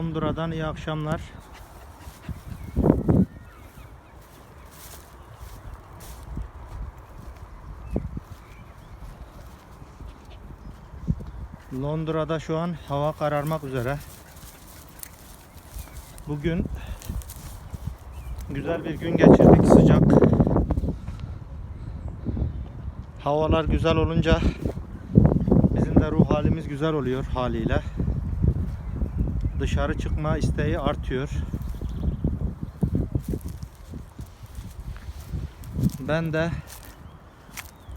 Londra'dan iyi akşamlar. Londra'da şu an hava kararmak üzere. Bugün güzel bir gün geçirdik sıcak. Havalar güzel olunca bizim de ruh halimiz güzel oluyor haliyle. Dışarı çıkma isteği artıyor. Ben de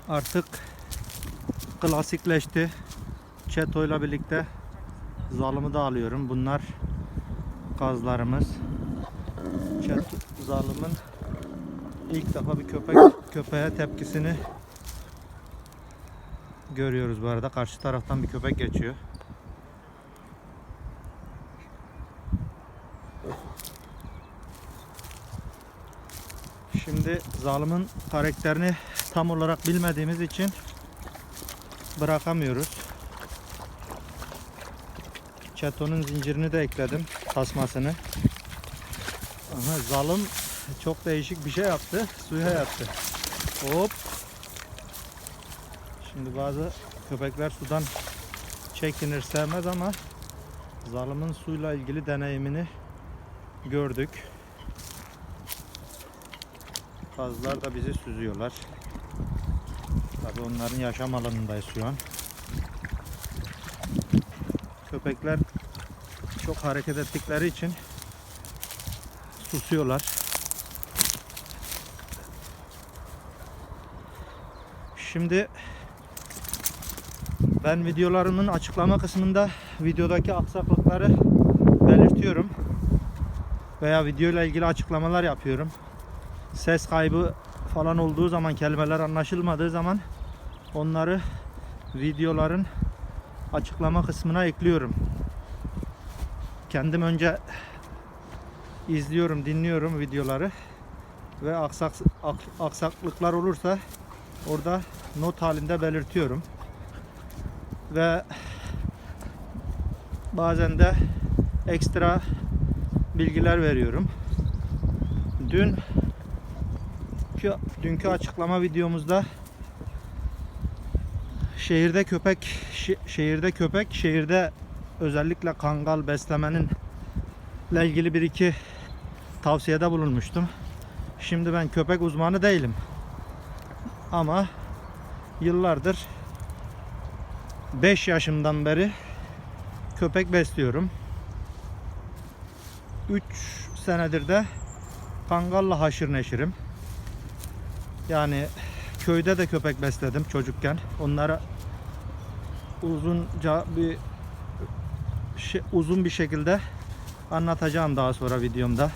artık klasikleşti. Çeto ile birlikte zalımı da alıyorum. Bunlar kazlarımız. Çet zalımın ilk defa bir köpek köpeğe tepkisini görüyoruz bu arada. Karşı taraftan bir köpek geçiyor. Şimdi zalimin karakterini tam olarak bilmediğimiz için bırakamıyoruz. Çetonun zincirini de ekledim, tasmasını. Aha, zalim çok değişik bir şey yaptı, suya yattı. Hop. Şimdi bazı köpekler sudan çekinir sevmez ama zalimin suyla ilgili deneyimini gördük. Kazlar da bizi süzüyorlar. Tabii onların yaşam alanındayız şu an. Köpekler çok hareket ettikleri için susuyorlar. Şimdi ben videolarımın açıklama kısmında videodaki aksaklıkları belirtiyorum. Veya video ile ilgili açıklamalar yapıyorum. Ses kaybı falan olduğu zaman, kelimeler anlaşılmadığı zaman onları videoların açıklama kısmına ekliyorum. Kendim önce izliyorum, dinliyorum videoları ve aksak, ak- aksaklıklar olursa orada not halinde belirtiyorum. Ve bazen de ekstra bilgiler veriyorum. Dün dünkü, dünkü açıklama videomuzda şehirde köpek şehirde köpek şehirde özellikle kangal beslemenin ile ilgili bir iki tavsiyede bulunmuştum. Şimdi ben köpek uzmanı değilim. Ama yıllardır 5 yaşımdan beri köpek besliyorum. 3 senedir de kangalla haşır neşirim. Yani köyde de köpek besledim çocukken. Onlara uzunca bir şey, uzun bir şekilde anlatacağım daha sonra videomda.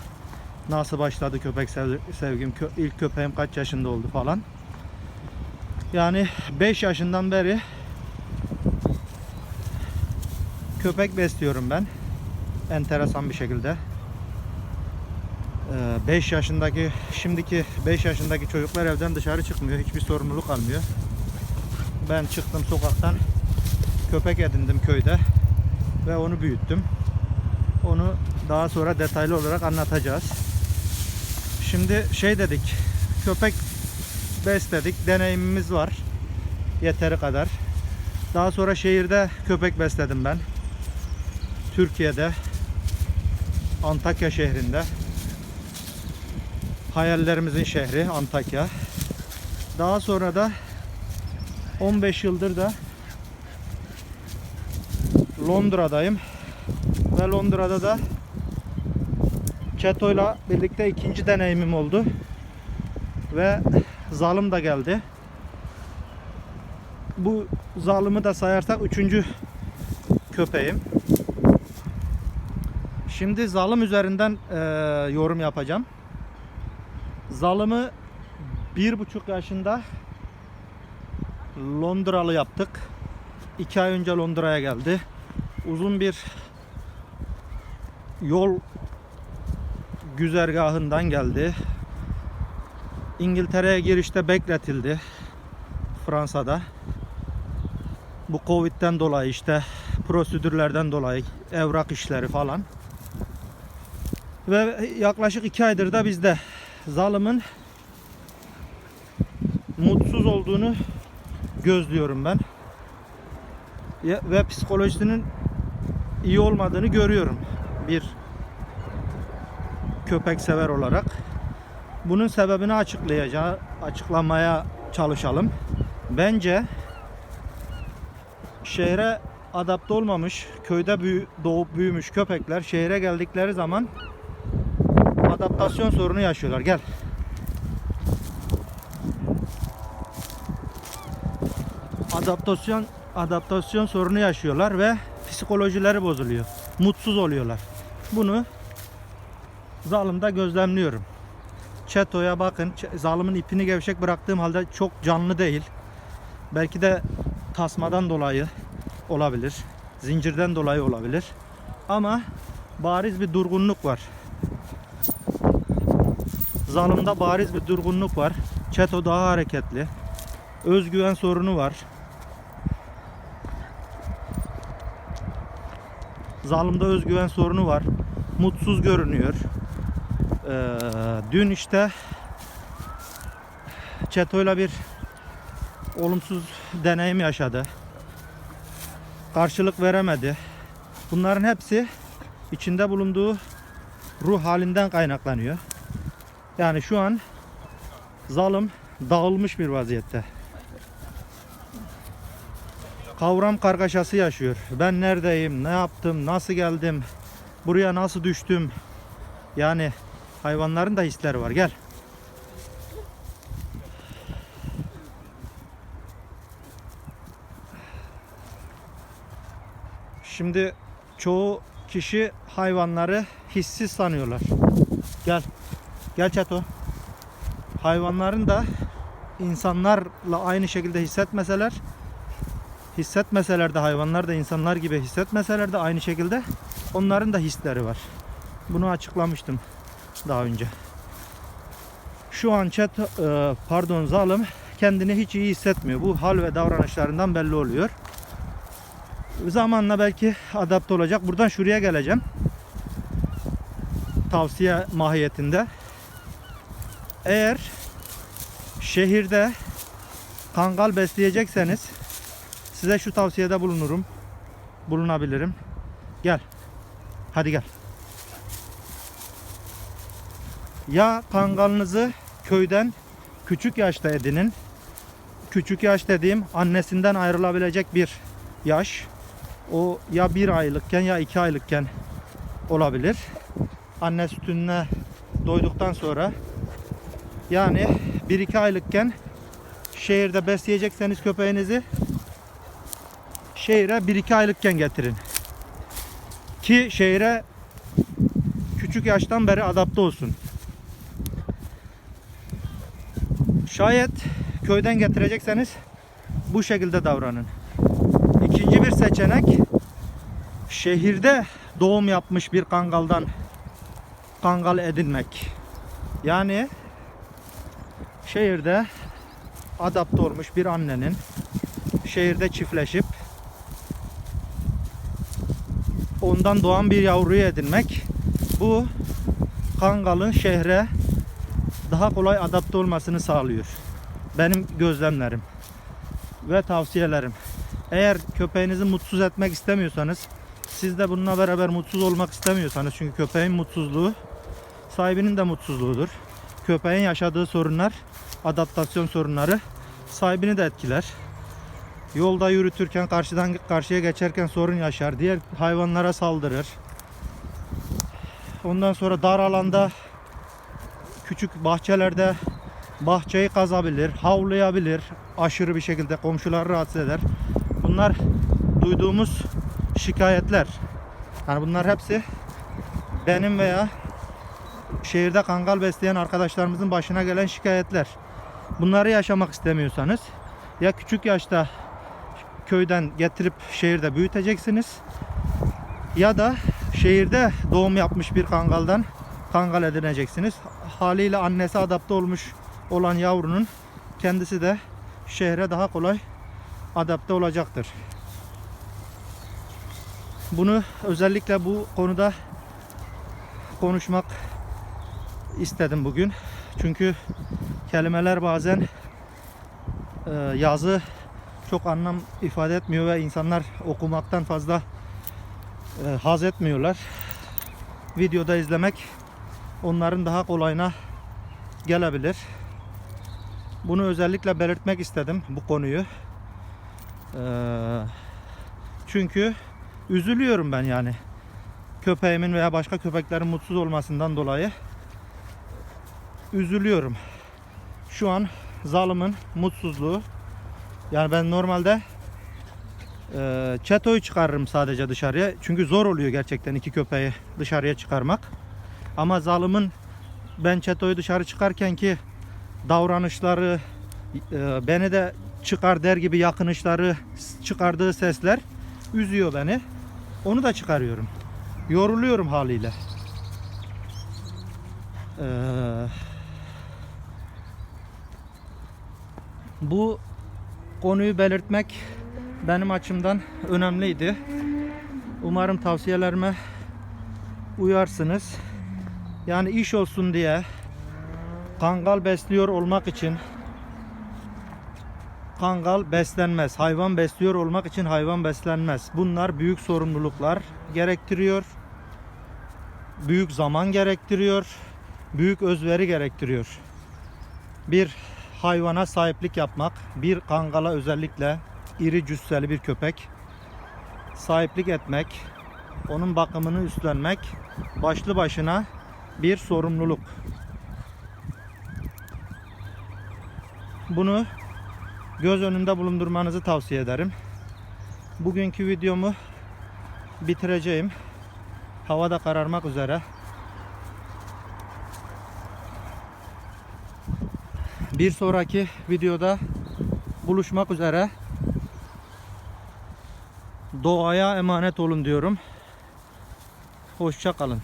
Nasıl başladı köpek sev- sevgim, ilk köpeğim kaç yaşında oldu falan. Yani 5 yaşından beri köpek besliyorum ben. Enteresan bir şekilde. 5 yaşındaki şimdiki 5 yaşındaki çocuklar evden dışarı çıkmıyor. Hiçbir sorumluluk almıyor. Ben çıktım sokaktan köpek edindim köyde ve onu büyüttüm. Onu daha sonra detaylı olarak anlatacağız. Şimdi şey dedik. Köpek besledik. Deneyimimiz var. Yeteri kadar. Daha sonra şehirde köpek besledim ben. Türkiye'de Antakya şehrinde hayallerimizin şehri Antakya. Daha sonra da 15 yıldır da Londra'dayım. Ve Londra'da da Çeto'yla birlikte ikinci deneyimim oldu. Ve zalim da geldi. Bu zalımı da sayarsak üçüncü köpeğim. Şimdi zalim üzerinden eee, yorum yapacağım. Zalımı bir buçuk yaşında Londralı yaptık. İki ay önce Londra'ya geldi. Uzun bir yol güzergahından geldi. İngiltere'ye girişte bekletildi. Fransa'da. Bu Covid'den dolayı işte prosedürlerden dolayı evrak işleri falan. Ve yaklaşık iki aydır da bizde zalımın mutsuz olduğunu gözlüyorum ben. Ve psikolojisinin iyi olmadığını görüyorum. Bir köpek sever olarak. Bunun sebebini açıklayacağı, açıklamaya çalışalım. Bence şehre adapte olmamış, köyde büyü, doğup büyümüş köpekler şehre geldikleri zaman adaptasyon sorunu yaşıyorlar. Gel. Adaptasyon adaptasyon sorunu yaşıyorlar ve psikolojileri bozuluyor. Mutsuz oluyorlar. Bunu zalımda gözlemliyorum. Çeto'ya bakın. Zalımın ipini gevşek bıraktığım halde çok canlı değil. Belki de tasmadan dolayı olabilir. Zincirden dolayı olabilir. Ama bariz bir durgunluk var. Zalımda bariz bir durgunluk var. Çeto daha hareketli. Özgüven sorunu var. Zalımda özgüven sorunu var. Mutsuz görünüyor. Ee, dün işte Çeto'yla bir olumsuz deneyim yaşadı. Karşılık veremedi. Bunların hepsi içinde bulunduğu ruh halinden kaynaklanıyor. Yani şu an zalim dağılmış bir vaziyette. Kavram kargaşası yaşıyor. Ben neredeyim, ne yaptım, nasıl geldim, buraya nasıl düştüm? Yani hayvanların da hisleri var. Gel. Şimdi çoğu kişi hayvanları hissiz sanıyorlar. Gel. Gel Çeto. Hayvanların da insanlarla aynı şekilde hissetmeseler hissetmeseler de hayvanlar da insanlar gibi hissetmeseler de aynı şekilde onların da hisleri var. Bunu açıklamıştım daha önce. Şu an chat e, pardon zalim kendini hiç iyi hissetmiyor. Bu hal ve davranışlarından belli oluyor. Zamanla belki adapte olacak. Buradan şuraya geleceğim. Tavsiye mahiyetinde. Eğer şehirde kangal besleyecekseniz size şu tavsiyede bulunurum. Bulunabilirim. Gel. Hadi gel. Ya kangalınızı köyden küçük yaşta edinin. Küçük yaş dediğim annesinden ayrılabilecek bir yaş. O ya bir aylıkken ya iki aylıkken olabilir. Anne sütüne doyduktan sonra yani bir iki aylıkken şehirde besleyecekseniz köpeğinizi şehire bir iki aylıkken getirin. Ki şehire küçük yaştan beri adapte olsun. Şayet köyden getirecekseniz bu şekilde davranın. İkinci bir seçenek şehirde doğum yapmış bir kangaldan kangal edinmek. Yani şehirde adapte olmuş bir annenin şehirde çiftleşip ondan doğan bir yavruyu edinmek bu kangalın şehre daha kolay adapte olmasını sağlıyor. Benim gözlemlerim ve tavsiyelerim. Eğer köpeğinizi mutsuz etmek istemiyorsanız, siz de bununla beraber mutsuz olmak istemiyorsanız çünkü köpeğin mutsuzluğu sahibinin de mutsuzluğudur. Köpeğin yaşadığı sorunlar, adaptasyon sorunları sahibini de etkiler. Yolda yürütürken karşıdan karşıya geçerken sorun yaşar. Diğer hayvanlara saldırır. Ondan sonra dar alanda küçük bahçelerde bahçeyi kazabilir, havlayabilir aşırı bir şekilde komşuları rahatsız eder. Bunlar duyduğumuz şikayetler. Yani bunlar hepsi benim veya şehirde kangal besleyen arkadaşlarımızın başına gelen şikayetler. Bunları yaşamak istemiyorsanız ya küçük yaşta köyden getirip şehirde büyüteceksiniz ya da şehirde doğum yapmış bir kangaldan kangal edineceksiniz. Haliyle annesi adapte olmuş olan yavrunun kendisi de şehre daha kolay adapte olacaktır. Bunu özellikle bu konuda konuşmak istedim bugün. Çünkü kelimeler bazen e, yazı çok anlam ifade etmiyor ve insanlar okumaktan fazla e, haz etmiyorlar. Videoda izlemek onların daha kolayına gelebilir. Bunu özellikle belirtmek istedim bu konuyu. Ee, çünkü üzülüyorum ben yani. Köpeğimin veya başka köpeklerin mutsuz olmasından dolayı üzülüyorum. Şu an zalımın mutsuzluğu. Yani ben normalde e, çetoyu çıkarırım sadece dışarıya. Çünkü zor oluyor gerçekten iki köpeği dışarıya çıkarmak. Ama zalımın ben çetoyu dışarı çıkarken ki davranışları e, beni de çıkar der gibi yakınışları çıkardığı sesler üzüyor beni. Onu da çıkarıyorum. Yoruluyorum haliyle. Ee, bu konuyu belirtmek benim açımdan önemliydi. Umarım tavsiyelerime uyarsınız. Yani iş olsun diye kangal besliyor olmak için kangal beslenmez. Hayvan besliyor olmak için hayvan beslenmez. Bunlar büyük sorumluluklar gerektiriyor. Büyük zaman gerektiriyor. Büyük özveri gerektiriyor. Bir hayvana sahiplik yapmak, bir kangala özellikle iri cüsseli bir köpek sahiplik etmek, onun bakımını üstlenmek başlı başına bir sorumluluk. Bunu göz önünde bulundurmanızı tavsiye ederim. Bugünkü videomu bitireceğim. Hava da kararmak üzere. Bir sonraki videoda buluşmak üzere. Doğaya emanet olun diyorum. Hoşça kalın.